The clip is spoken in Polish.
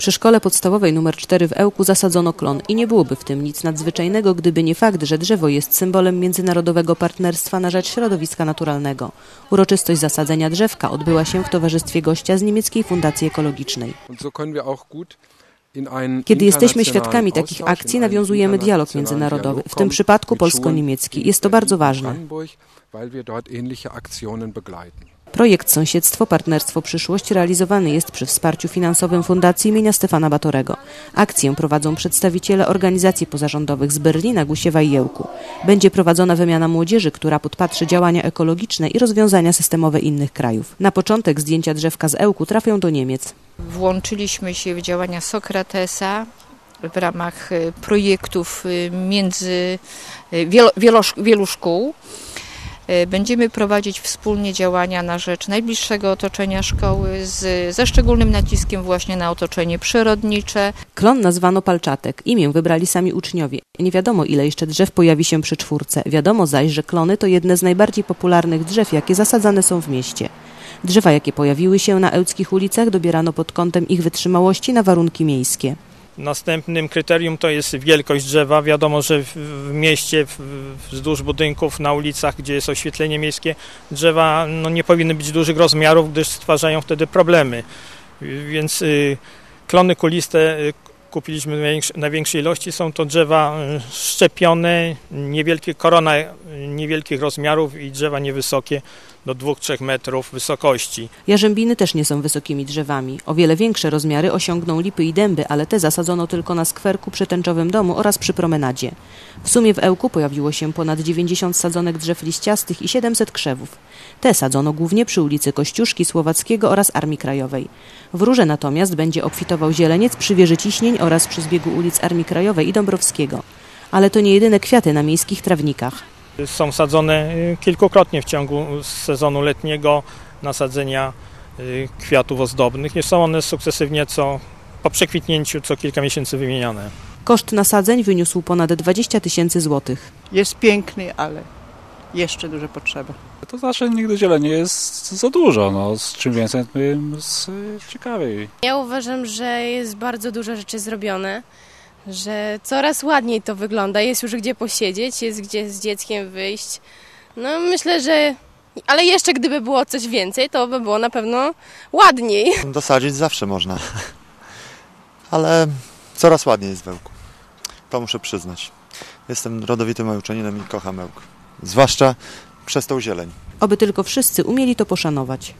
Przy szkole podstawowej nr 4 w Ełku zasadzono klon i nie byłoby w tym nic nadzwyczajnego, gdyby nie fakt, że drzewo jest symbolem międzynarodowego partnerstwa na rzecz środowiska naturalnego. Uroczystość zasadzenia drzewka odbyła się w towarzystwie gościa z niemieckiej Fundacji Ekologicznej. Kiedy jesteśmy świadkami takich akcji, nawiązujemy dialog międzynarodowy, w tym przypadku polsko-niemiecki. Jest to bardzo ważne. Projekt Sąsiedztwo Partnerstwo Przyszłość realizowany jest przy wsparciu finansowym Fundacji imienia Stefana Batorego. Akcję prowadzą przedstawiciele organizacji pozarządowych z Berlina, Gusiewa i Jełku. Będzie prowadzona wymiana młodzieży, która podpatrzy działania ekologiczne i rozwiązania systemowe innych krajów. Na początek zdjęcia drzewka z Ełku trafią do Niemiec. Włączyliśmy się w działania Sokratesa w ramach y, projektów y, między y, wielo, wielo, wielu szkół. Y, Będziemy prowadzić wspólnie działania na rzecz najbliższego otoczenia szkoły z, ze szczególnym naciskiem właśnie na otoczenie przyrodnicze, Klon nazwano Palczatek. Imię wybrali sami uczniowie. Nie wiadomo, ile jeszcze drzew pojawi się przy czwórce. Wiadomo zaś, że klony to jedne z najbardziej popularnych drzew, jakie zasadzane są w mieście. Drzewa, jakie pojawiły się na ełckich ulicach, dobierano pod kątem ich wytrzymałości na warunki miejskie. Następnym kryterium to jest wielkość drzewa. Wiadomo, że w, mieście, wzdłuż budynków, na ulicach, gdzie jest oświetlenie miejskie, drzewa no, nie powinny być dużych rozmiarów, gdyż stwarzają wtedy problemy. Więc y, klony kuliste y, kupiliśmy największej ilości. Są to drzewa y, szczepione, niewielkie, korona y, niewielkich rozmiarów i drzewa niewysokie, do 2-3 metrów wysokości. Jarzębiny też nie są wysokimi drzewami. O wiele większe rozmiary osiągną lipy i dęby, ale te zasadzono tylko na skwerku przy tęczowym domu oraz przy promenadzie. W sumie w Ełku pojawiło się ponad 90 sadzonek drzew liściastych i 700 krzewów. Te sadzono głównie przy ulicy Kościuszki Słowackiego oraz Armii Krajowej. W Rurze natomiast będzie obfitował zieleniec przy wieży Ciśnień oraz przy zbiegu ulic Armii Krajowej i Dąbrowskiego. Ale to nie jedyne kwiaty na miejskich trawnikach. Są sadzone y, kilkukrotnie w ciągu sezonu letniego nasadzenia y, kwiatów ozdobnych. Nie są one sukcesywnie co po przekwitnięciu co kilka miesięcy wymieniane. Koszt nasadzeń wyniósł ponad 20 tysięcy złotych. Jest piękny, ale jeszcze dużo potrzeba. To znaczy nigdy zieleni jest za dużo, no z czym więcej tym z ciekawiej. Ja uważam, że jest bardzo dużo rzeczy zrobione, że coraz ładniej to wygląda. Jest już gdzie posiedzieć, jest gdzie z dzieckiem wyjść. No myślę, że. Ale jeszcze gdyby było coś więcej, to by było na pewno ładniej. Dosadzić zawsze można. Ale coraz ładniej jest w Ełku. To muszę przyznać. Jestem rodowitym Ełczaninem i kocham Ełk. Zwłaszcza przez tą zieleń. Oby tylko wszyscy umieli to poszanować.